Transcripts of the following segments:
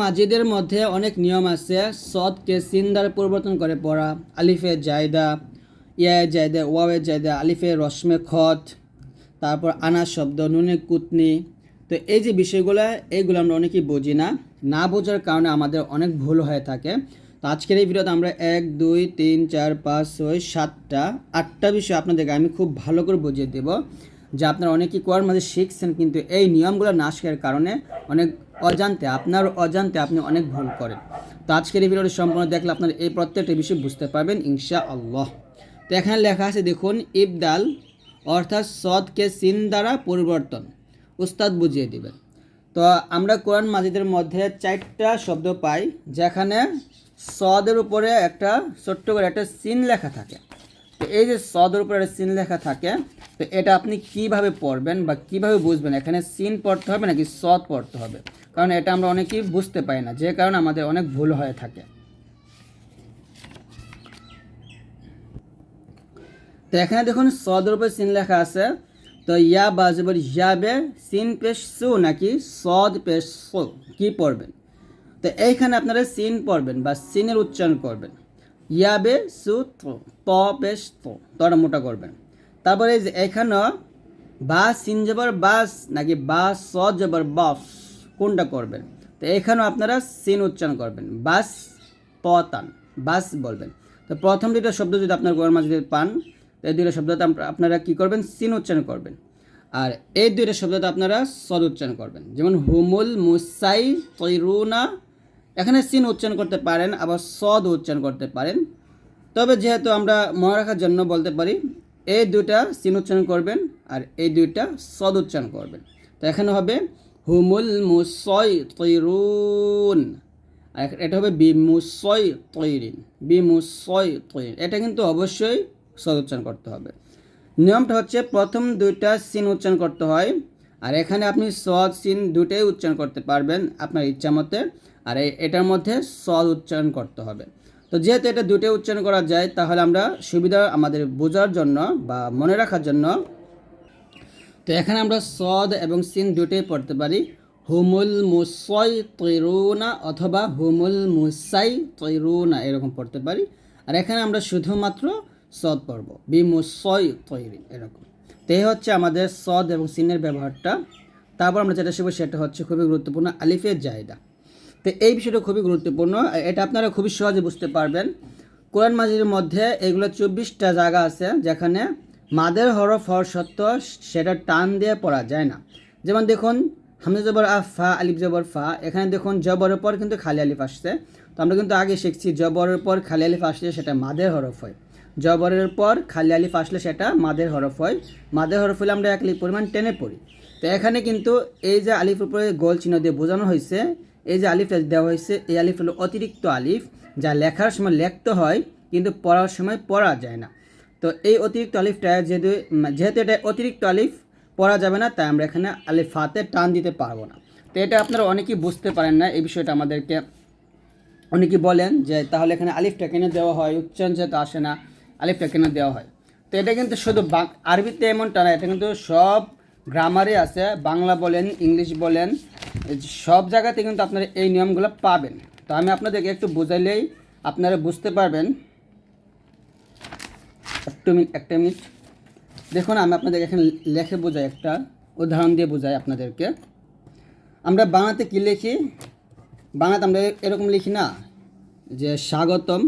মাজিদের মধ্যে অনেক নিয়ম আছে। সদকে সিন দ্বারা পরিবর্তন করে পড়া। আলিফে জায়দা ইয়া জায়দা ওয়াওয়ে জায়দা, আলিফে রসমে খত, তারপর আনা শব্দ, নুনে কুতনি। তো এই যে বিষয়গুলো এইগুলো আমরা অনেকেই বুঝি না। না বোঝার কারণে আমাদের অনেক ভুল হয়ে থাকে। তো আজকের এই ভিডিওতে আমরা এক, দুই, তিন, চার, পাঁচ, ছয়, সাতটা, আটটা বিষয় আপনাদেরকে আমি খুব ভালো করে বুঝিয়ে দেবো। যে আপনারা অনেকেই কোয়ার মাঝে শিখছেন, কিন্তু এই নিয়মগুলো না শেখার কারণে অনেক অজান্তে, আপনার অজান্তে আপনি অনেক ভুল করেন। তো আজকের এই ভিডিওটি সম্পূর্ণ দেখলে আপনার এই প্রত্যেকটা বিষয় বুঝতে পারবেন ইনশা আল্লাহ তো এখানে লেখা আছে, দেখুন, ইবদাল অর্থাৎ সদকে সিন দ্বারা পরিবর্তন। উস্তাদ বুঝিয়ে দিবেন। তো আমরা কোরআন মাজিদের মধ্যে চারটা শব্দ পাই, যেখানে সদের উপরে একটা ছোট্ট করে একটা সিন লেখা থাকে। তো এই যে সদর উপরে একটা সিন লেখা থাকে, তো এটা আপনি কীভাবে পড়বেন বা কীভাবে বুঝবেন? এখানে সিন পড়তে হবে নাকি সদ পড়তে হবে? কারণ এটা আমরা অনেকেই বুঝতে পারি না, যে কারণে আমাদের অনেক ভুল হয়ে থাকে। তো এখানে দেখুন, সদের উপরে সিন লেখা আছে, তো ইয়া বাজবর ইয়াবে সিন পেশ সু নাকি সদ পেশ সু, কি পড়বেন? তো এইখানে আপনারা সিন পড়বেন বা সিনের উচ্চারণ করবেন। ইয়াবে সু তো পেশ তটা মোটা করবেন। তারপরে এই যে এখানেও বা সিন জবর বাস নাকি বা স জবর বাস কোনটা করবেন? তো এখানেও আপনারা সিন উচ্চারণ করবেন। বাস পতান, বাস বলবেন। তো প্রথম দুটো শব্দ যদি আপনার গোয়ার মাঝে যদি পান এই দুটো শব্দতে আপনারা কি করবেন? সিন উচ্চারণ করবেন। আর এই দুইটা শব্দতে আপনারা সদ উচ্চারণ করবেন। যেমন হুমুল মুসাই তৈরুনা এখানে সিন উচ্চারণ করতে পারেন, আবার সদ উচ্চারণ করতে পারেন। তবে যেহেতু আমরা মনে রাখার জন্য বলতে পারি, এই দুইটা সিন উচ্চারণ করবেন আর এই দুইটা সদ উচ্চারণ করবেন। তো এখানে হবে হুমুল মুসয় তৈরুন আর এটা হবে বিমুসয় তৈরিন বিমুসয় তৈরিন এটা কিন্তু অবশ্যই সদ উচ্চারণ করতে হবে। নিয়মটা হচ্ছে প্রথম দুইটা সিন উচ্চারণ করতে হয়, আর এখানে আপনি সদ সিন দুটোই উচ্চারণ করতে পারবেন আপনার ইচ্ছা মতে। আর এটার মধ্যে সদ উচ্চারণ করতে হবে। তো যেহেতু এটা দুটোই উচ্চারণ করা যায়, তাহলে আমরা সুবিধা আমাদের বোঝার জন্য বা মনে রাখার জন্য তো এখানে আমরা সদ এবং সিন দুটোই পড়তে পারি। হুমুল মুসই তৈরুনা অথবা হুমুল মুসাই তৈরুনা এরকম পড়তে পারি। আর এখানে আমরা শুধুমাত্র সদ পড়ব। বি মুসই তৈরি এরকম। তো এই হচ্ছে আমাদের সদ এবং সিনের ব্যবহারটা। তারপর আমরা যেটা শিখব সেটা হচ্ছে খুবই গুরুত্বপূর্ণ আলিফের জায়দা। তো এই বিষয়টা খুবই গুরুত্বপূর্ণ। এটা আপনারা খুবই সহজে বুঝতে পারবেন। কোরআন মাজিদের মধ্যে এগুলো চব্বিশটা জায়গা আছে, যেখানে মাদের হরফ হওয়ার সত্ত্বেও সেটা টান দিয়ে পড়া যায় না। যেমন দেখুন, হামজা জবর আ, ফা, আলিফ জবর ফা। এখানে দেখুন, জবরের পর কিন্তু খালি আলিফ আসছে। তো আমরা কিন্তু আগে শিখছি, জবরের পর খালি আলিফ আসলে সেটা মাদের হরফ হয়। জবরের পর খালি আলিফ আসলে সেটা মাদের হরফ হয়। মাদের হরফ হলে আমরা এক আলিফ পরিমাণ টেনে পড়ি। তো এখানে কিন্তু এই যে আলিফের উপরে গোল চিহ্ন দিয়ে বোঝানো হয়েছে এই যে আলিফটা দেওয়া হয়েছে, এই আলিফ হলো অতিরিক্ত আলিফ, যা লেখার সময় লিখতে হয়, কিন্তু পড়ার সময় পড়া যায় না। তো এই অতিরিক্ত আলিফটা যেহেতু যেহেতু এটা অতিরিক্ত আলিফ, পড়া যাবে না, তাই আমরা এখানে আলিফ হাতে টান দিতে পারব না। তো এটা আপনারা অনেকেই বুঝতে পারেন না, এই বিষয়টা আমাদেরকে অনেকেই বলেন যে তাহলে এখানে আলিফটা কেন দেওয়া হয়, উচ্চারণ যেহেতু আসে না, আলিফটা কেন দেওয়া হয়? তো এটা কিন্তু শুধু আরবিতে এমনটা না, এটা কিন্তু সব গ্রামারে আছে, বাংলা বলেন, ইংলিশ বলেন, সব জায়গাতে কিন্তু আপনারা এই নিয়মগুলো পাবেন। তো আমি আপনাদেরকে একটু বোঝাইলেই আপনারা বুঝতে পারবেন। একটু মিনিট একটা মিনিট। দেখুন, আমি আপনাদের এখানে লেখে বোঝাই একটা, উদাহরণ দিয়ে বোঝাই আপনাদেরকে। আমরা বাংলাতে কী লিখি? বাংলাতে আমরা এরকম লিখি না, যে স্বাগতম।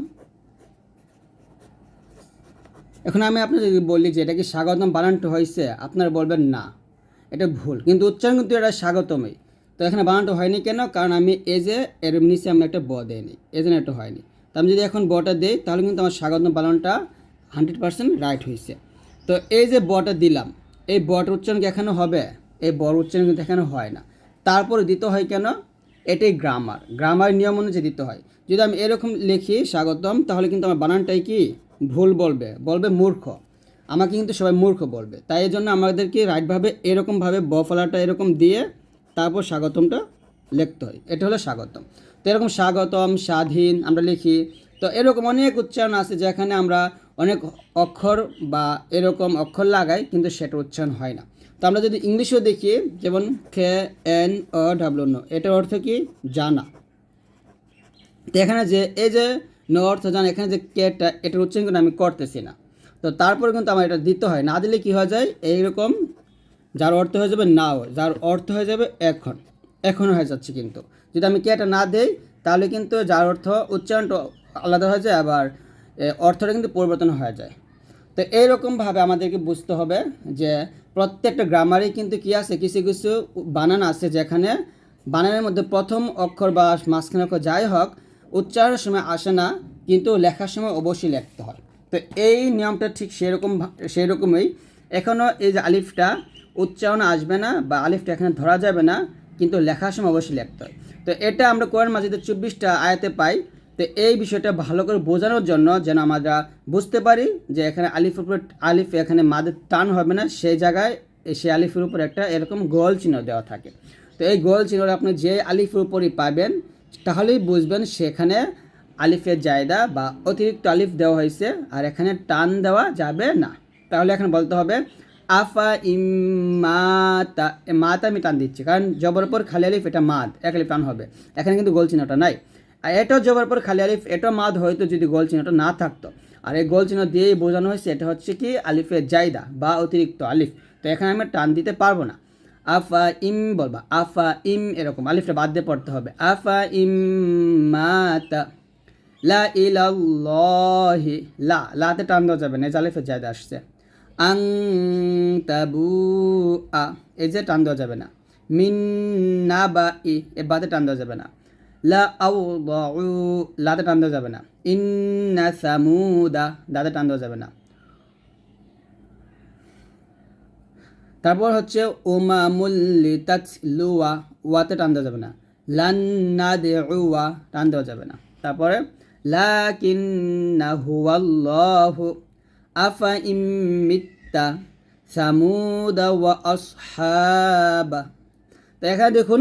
এখন আমি আপনাদের বলি যে, এটা কি স্বাগতম বানানটা হয়েছে? আপনারা বলবেন না। এটা ভুল। কিন্তু উচ্চারণ কিন্তু এটা স্বাগতমই। তো এখানে বানানটা হয়নি কেন? কারণ আমি এ যে, এর নিচে আমি একটা ব দেয়নি এই জন্য এটা হয়নি। তো আমি যদি এখন বটা দিই, তাহলে কিন্তু আমার স্বাগতম বানানটা হান্ড্রেড পার্সেন্ট রাইট হয়েছে। তো এই যে বটা দিলাম, এই বটার উচ্চারণ কি এখানে হবে? এই বড় উচ্চারণ কিন্তু এখানে হয় না। তারপরে দিতে হয় কেন? এটাই গ্রামার গ্রামার নিয়ম অনুযায়ী দিতে হয়। যদি আমি এরকম লিখি স্বাগতম, তাহলে কিন্তু আমার বানানটাই কি? ভুল বলবে। বলবে মূর্খ। আমাকে কিন্তু সবাই মূর্খ বলবে। তাই এই জন্য আমাদেরকে রাইটভাবে এরকমভাবে ব ফলাটা এরকম দিয়ে তারপর স্বাগতমটা লিখতে হয়। এটা হলো স্বাগতম। তো এরকম স্বাগতম, স্বাধীন আমরা লিখি। তো এরকম অনেক উচ্চারণ আছে যেখানে আমরা অনেক অক্ষর বা এরকম অক্ষর লাগাই, কিন্তু সেটা উচ্চারণ হয় না। তো আমরা যদি ইংলিশেও দেখি, যেমন K N O W, know, এটার অর্থ কি? জানা। তো এখানে যে, এই যে, ন অর্থ জানা, এখানে যে কেটা এটার উচ্চারণ কিন্তু আমি করতেছি না। তো তারপরে কিন্তু আমার এটা দিতে হয়। না দিলে কী হয়ে যায়? এইরকম যার অর্থ হয়ে যাবে নাও, যার অর্থ হয়ে যাবে এখন। এখন হয়ে যাচ্ছে কিন্তু। যদি আমি কেটা না দেই, তাহলে কিন্তু যার অর্থ উচ্চারণটা আলাদা হয়ে যায়, আবার অর্থটা কিন্তু পরিবর্তন হয়ে যায়। তো এইরকমভাবে আমাদেরকে বুঝতে হবে যে প্রত্যেকটা গ্রামারে কিন্তু কি আছে? কিছু কিছু বানান আছে যেখানে বানানের মধ্যে প্রথম অক্ষর বা মাঝখানে অক্ষর যাই হোক, উচ্চারণের সময় আসে না, কিন্তু লেখার সময় অবশ্যই লিখতে হয়। তো এই নিয়মটা ঠিক সেরকম সেরকমই। এখনও এই যে আলিফটা উচ্চারণ আসবে না বা আলিফটা এখানে ধরা যাবে না, কিন্তু লেখার সময় অবশ্যই লিখতে হয়। তো এটা আমরা কোরআন মাজিদে চব্বিশটা আয়াতে পাই। তো এই বিষয়টা ভালো করে বোঝানোর জন্য যেন আমরা বুঝতে পারি যে এখানে আলিফের উপর আলিফ, এখানে মাদের টান হবে না, সেই জায়গায় সেই আলিফের উপর একটা এরকম গোল চিহ্ন দেওয়া থাকে। তো এই গোল চিহ্নটা আপনি যে আলিফের উপরই পাবেন, তাহলেই বুঝবেন সেখানে আলিফের জায়দা বা অতিরিক্ত আলিফ দেওয়া হয়েছে, আর এখানে টান দেওয়া যাবে না। তাহলে এখানে বলতে হবে, আফা ইমাতা মাতা আমি টান দিচ্ছি, কারণ জবর পর খালি আলিফ, এটা মাদ, এক আলিফ টান হবে। এখানে কিন্তু গোল চিহ্নটা নাই। আর এটাও জবর পর খালি আলিফ, এটাও মাদ, হয়তো যদি গোল চিহ্নটা না থাকতো। আর এই গোল চিহ্ন দিয়েই বোঝানো হয়েছে, এটা হচ্ছে কি আলিফের জায়দা বা অতিরিক্ত আলিফ। তো এখানে আমি টান দিতে পারব না। আফা ইম বলবা, আফা ইম এরকম, আলিফটা বাদ দিয়ে পড়তে হবে। আফা ইম মাতা লা ইলাল্লাহি, লা, লাতে টান দেওয়া যাবে না আলিফের জায়দা আসছে। আং তাবু আ এই যে টান দেওয়া যাবে না। মিন না বা ই এ বাদে টান দেওয়া যাবে না। লা আউ লাতে টান দেওয়া যাবে না। ইন্না সামুদা, দাতে টান দেওয়া যাবে না। তারপর হচ্ছে ওমামুল্লি তাতলুয়া ওয়াতে টান দেওয়া যাবে না। লান্না দে টান দেওয়া যাবে না। তারপরে সামুদা ওয়া এখানে দেখুন,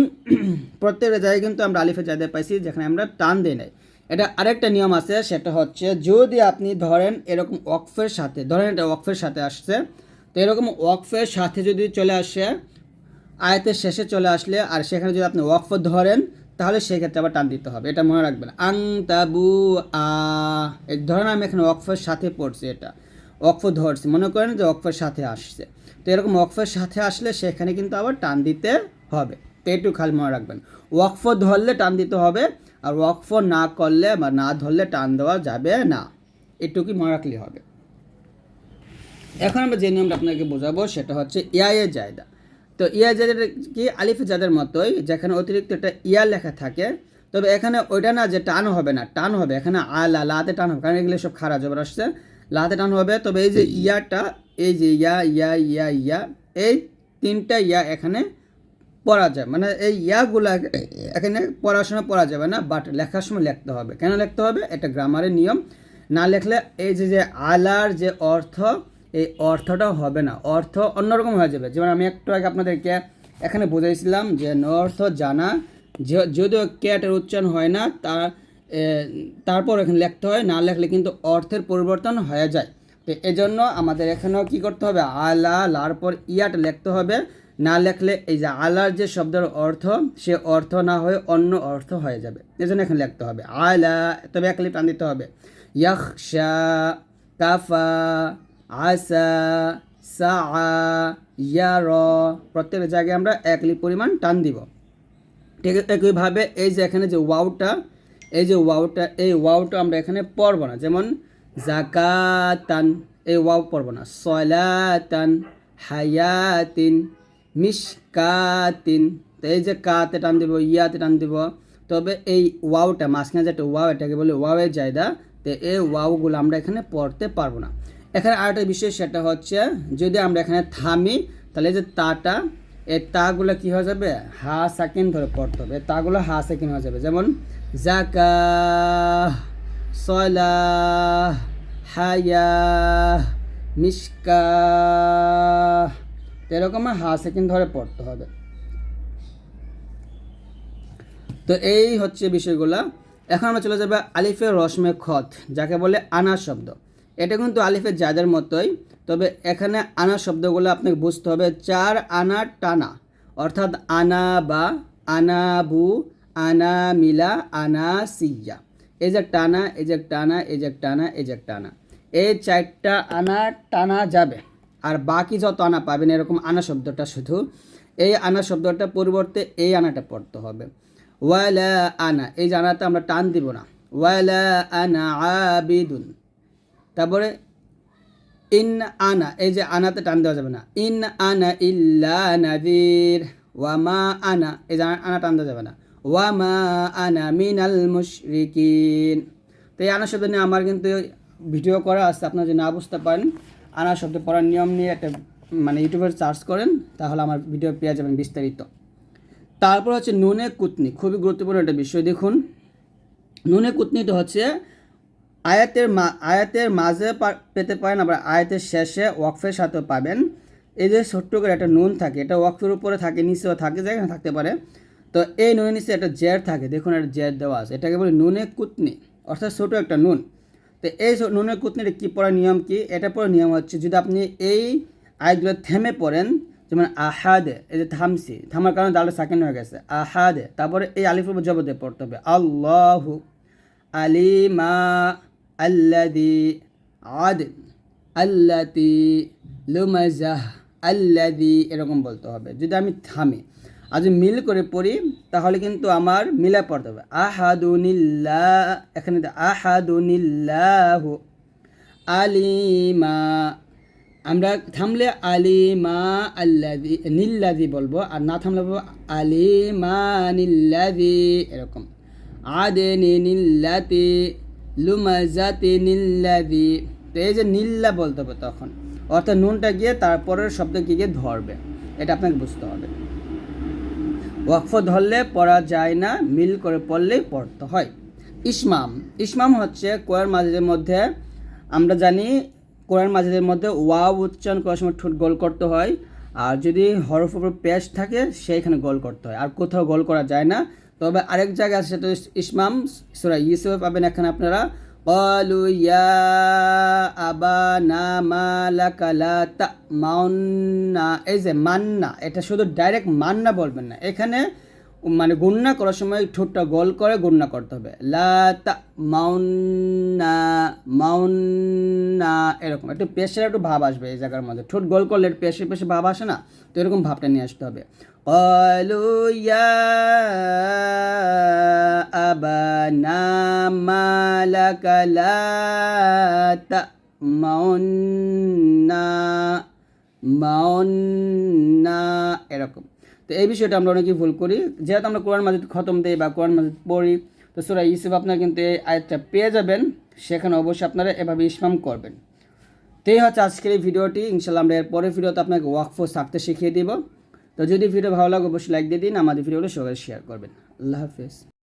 প্রত্যেকটা জায়গায় কিন্তু আমরা আলিফের জায়গায় পাইছি, যেখানে আমরা টান দিই নাই। এটা আরেকটা নিয়ম আছে, সেটা হচ্ছে যদি আপনি ধরেন এরকম ওয়াকফের সাথে, ধরেন এটা ওয়াকফের সাথে আসছে, তো এরকম ওয়াকফের সাথে যদি চলে আসে, আয়তের শেষে চলে আসলে, আর সেখানে যদি আপনি ওয়াকফ ধরেন তাহলে সেক্ষেত্রে আবার টান দিতে হবে, এটা মনে রাখবেন। আং তাবু আ এই ধরেন আমি এখানে ওয়াকফের সাথে পড়ছি এটা। ওয়াকফ ধরছি, মনে করেন যে ওয়াকফের সাথে আসছে। তো এরকম ওয়াকফের সাথে আসলে সেখানে কিন্তু আবার টান দিতে হবে। তো একটু খালি মনে রাখবেন। ওয়াকফ ধরলে টান দিতে হবে, আর ওয়াকফ না করলে বা না ধরলে টান দেওয়া যাবে না। এটুকুই মনে রাখলেই হবে। এখন আমরা যে নিয়মটা আপনাকে বোঝাবো, সেটা হচ্ছে ইয়ায়ে জায়দা। তো ইয়া জায়দা কি? আলিফে জাদের মতোই যেখানে অতিরিক্ত একটা ইয়া লেখা থাকে। তবে এখানে ওইটা না যে টান হবে না টান হবে। এখানে আলা লাতে টান হবে কারণ এগুলো সব খারাপ জবর আসছে। লাতে টান হবে তবে এই যে ইয়াটা এই যে ইয়া ইয়া ইয়া ইয়া এই তিনটা ইয়া এখানে পড়া যায়। মানে এই ইয়াগুলা এখানে পড়াশোনা পড়া যাবে না বাট লেখার সময় লিখতে হবে। কেন লিখতে হবে? এটা গ্রামারের নিয়ম। না লেখলে এই যে যে আলার যে অর্থ এই অর্থটা হবে না। অর্থ অন্যরকম হয়ে যাবে। যেমন আমি একটু আগে আপনাদেরকে এখানে বুঝাইছিলাম যে অর্থ জানা যদিও ক্যাটের উচ্চারণ হয় না, তার তারপর এখানে লিখতে হয়, না লিখলে কিন্তু অর্থের পরিবর্তন হয়ে যায়। তো এজন্য আমাদের এখানেও কি করতে হবে? আলা, লার পর ইয়াটা লিখতে হবে। না লেখলে এই যে আলার যে শব্দের অর্থ, সে অর্থ না হয়ে অন্য অর্থ হয়ে যাবে। এজন্য এখানে লিখতে হবে। আলা, তবে এক লিপ টান দিতে হবে। ইয়াখশা, কাফা আসা সা ইয়ার, প্রত্যেক জায়গায় আমরা এক লিপ পরিমাণ টান দিব। ঠিক একইভাবে এই যে এখানে যে ওয়াওটা এই যে ওয়াওটা এই ওয়াওটা আমরা এখানে পড়ব না। যেমন, জাকাতান, এই ওয়াও পড়ব না। সলাতান, হায়াতিন মিসকাতিন তো এই যে কাতে টান দিব, ইয়াতে টান দিব। তবে এই ওয়াওটা মাঝখানে যেটা ওয়াও এটাকে বলে ওয়াওয়ের জায়দা। তো এই ওয়াওগুলো আমরা এখানে পড়তে পারব না। এখানে আরেকটা বিষয়, সেটা হচ্ছে যদি আমরা এখানে থামি, তাহলে যে তাটা, এই তাগুলো কি হয়ে যাবে? হা সেকেন্ড ধরে পড়তে হবে। তাগুলো হা সেকেন্ড হয়ে যাবে। যেমন জাকা সলা হায়া মিসকা এরকম হা সেকেন্ড ধরে পড়তে হবে। তো এই হচ্ছে বিষয়গুলা। এখন আমরা চলে যাবে আলিফের রসমে খত, যাকে বলে আনা শব্দ। এটা কিন্তু আলিফের জাদের মতোই, তবে এখানে আনা শব্দগুলো আপনাকে বুঝতে হবে। চার আনা টানা, অর্থাৎ আনা বা আনা বু, আনা মিলা, আনা সিয়া এই যে টানা, এই যে টানা, এই যে টানা, এই যে টানা। এই চারটা আনা টানা যাবে, আর বাকি যত আনা পাবেন, এরকম আনা শব্দটা শুধু। এই আনা শব্দটা পরিবর্তে এই আনাটা পড়তে হবে। ওয়ালা আনা, এই যে আনাতে আমরা টান দিব না। ওয়ালা আনা আবিদুন তারপরে ইন আনা, এই যে আনাতে টান দেওয়া যাবে না। ইন আনা ইল্লা নাদির ওয়ামা আনা, এই যে আনা টান দেওয়া যাবে না। ওয়ামা আনা মিনাল মুশরিকিন। তো এই আনা শব্দ নিয়ে আমার কিন্তু ভিডিও করা আছে, আপনারা যদি না বুঝতে পারেন, আনা শব্দ পড়ার নিয়ম নিয়ে একটা মানে ইউটিউবে সার্চ করেন, তাহলে আমার ভিডিও পেয়ে যাবেন বিস্তারিত। তারপর হচ্ছে নুনে কুতনি, খুবই গুরুত্বপূর্ণ একটা বিষয়। দেখুন নুনে কুতনিটা হচ্ছে আয়াতের মা, আয়াতের মাঝে পেতে পারেন, আবার আয়াতের শেষে ওয়াকফের সাথেও পাবেন। এই যে ছোট্ট করে একটা নুন থাকে, এটা ওয়াকফের উপরে থাকে, নিচেও থাকে, যেখানে থাকতে পারে। তো এই নুনের নিচে একটা জের থাকে, দেখুন একটা জের দেওয়া আছে। এটাকে বলে নুনে কুতনি, অর্থাৎ ছোটো একটা নুন। তো এই নুনের কুতনির কী পড়ার নিয়ম কি? এটা পড়ার নিয়ম হচ্ছে, যদি আপনি এই আয়াতগুলো থেমে পড়েন, যেমন আহাদে, এই যে থামছি, থামার কারণে দালটা সাকেন হয়ে গেছে, আহাদে, তারপরে এই আলিফের উপর জবতে পড়তে হবে, আল্লাহু আলিমা আল্লাদি আদ আল্লাতি লুমাজাহ আল্লাদি এরকম বলতে হবে। যদি আমি থামি যদি মিল করে পড়ি, তাহলে কিন্তু আমার মিলা পড়তে হবে। আহাদুনিল্লাহ এখানে আহাদুনিল্লাহ আলিমা। আমরা থামলে আলিমা আল্লাদি নিল্লাদি বলব, আর না থামলে বলব আলিমা নিল্লাদি এরকম। আদেনি নিল্লাতি লুমাজাতি নিল্লাদি তো এই যে নিল্লা বলতে হবে তখন, অর্থাৎ নুনটা গিয়ে তারপরের শব্দ গিয়ে ধরবে, এটা আপনাকে বুঝতে হবে। ওয়াকফ ধরলে পড়া যায় না, মিল করে পড়লেই পড়তে হয়। ইসমাম ইসমাম হচ্ছে কোরআন মাজিদের মধ্যে, আমরা জানি কোরআন মাজিদের মধ্যে ওয়াও উচ্চারণ করার সময় ঠোঁট গোল করতে হয়, আর যদি হরফ উপর পেশ থাকে, সেইখানে গোল করতে হয়, আর কোথাও গোল করা যায় না তবে আরেক জায়গায় আছে সেটা হচ্ছে ইসমাম সুরা ইউসুফ পাবেন এখানে আপনারা قالوا يا أبانا ما لك لا تأمنا এই যে মান্না এটা শুধু ডাইরেক্ট মান্না বলবেন না এখানে মানে গুণনা করার সময় ঠোঁটটা গোল করে গুণনা করতে হবে। লা মাউন্না মাউন্না এরকম। একটু পেশের একটু ভাব আসবে এই জায়গার মধ্যে। ঠোঁট গোল করলে একটু পেশে পেশে ভাব আসে না? তো এরকম ভাবটা নিয়ে আসতে হবে। আবানা মাউন্না মাউন্না এরকম। তো এই বিষয়টা আমরা অনেকেই ভুল করি। যেহেতু আমরা কোরআন মাজিদ খতম দিই বা কোরআন মাজিদ পড়ি, তো সুরা ইসুফ আপনারা কিন্তু এই আয়াতটা পেয়ে যাবেন। সেখানে অবশ্যই আপনারা এভাবে ইসলাম করবেন। তো এই হচ্ছে আজকের এই ভিডিওটি। ইনশাল্লাহ আমরা এর পরের ভিডিওতে আপনাকে ওয়াকফো থাকতে শিখিয়ে দিব। তো যদি ভিডিও ভালো লাগে, অবশ্যই লাইক দিয়ে দিন। আমাদের ভিডিওগুলো সবাই শেয়ার করবেন। আল্লাহ হাফেজ।